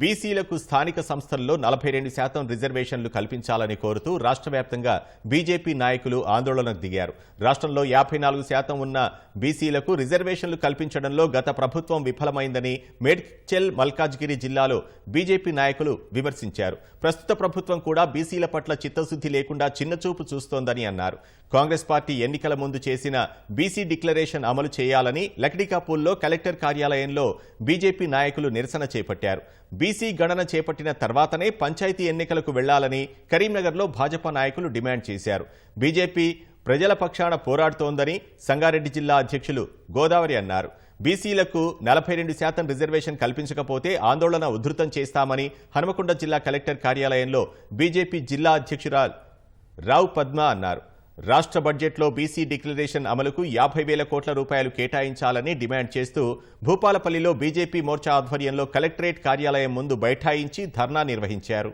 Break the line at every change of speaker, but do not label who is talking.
బీసీలకు స్థానిక సంస్థల్లో నలభై రెండు శాతం రిజర్వేషన్లు కల్పించాలని కోరుతూ రాష్ట్ర వ్యాప్తంగా బీజేపీ నాయకులు ఆందోళనకు దిగారు. రాష్ట్రంలో యాభై నాలుగు శాతం ఉన్న బీసీలకు రిజర్వేషన్లు కల్పించడంలో గత ప్రభుత్వం విఫలమైందని మేడ్చెల్ మల్కాజ్గిరి జిల్లాలో బీజేపీ నాయకులు విమర్శించారు. ప్రస్తుత ప్రభుత్వం కూడా బీసీల పట్ల చిత్తశుద్ధి లేకుండా చిన్నచూపు చూస్తోందని అన్నారు. కాంగ్రెస్ పార్టీ ఎన్నికల ముందు చేసిన బీసీ డిక్లరేషన్ అమలు చేయాలని లక్డికాపూల్లో కలెక్టర్ కార్యాలయంలో బీజేపీ నాయకులు నిరసన చేపట్టారు. బీసీ గణన చేపట్టిన తర్వాతనే పంచాయతీ ఎన్నికలకు వెళ్ళాలని కరీంనగర్లో భాజపా నాయకులు డిమాండ్ చేశారు. బీజేపీ ప్రజల పక్షాన పోరాడుతోందని సంగారెడ్డి జిల్లా అధ్యక్షులు గోదావరి అన్నారు. బీసీలకు నలభై రెండు శాతం రిజర్వేషన్ కల్పించకపోతే ఆందోళన ఉధృతం చేస్తామని హనుమకొండ జిల్లా కలెక్టర్ కార్యాలయంలో బీజేపీ జిల్లా అధ్యక్షురాలు రావు పద్మ అన్నారు. రాష్ట్ర బడ్జెట్లో బీసీ డిక్లరేషన్ అమలుకు యాభై వేల కోట్ల రూపాయలు కేటాయించాలని డిమాండ్ చేస్తూ భూపాలపల్లిలో బీజేపీ మోర్చా ఆధ్వర్యంలో కలెక్టరేట్ కార్యాలయం ముందు బైఠాయించి ధర్నా నిర్వహించారు.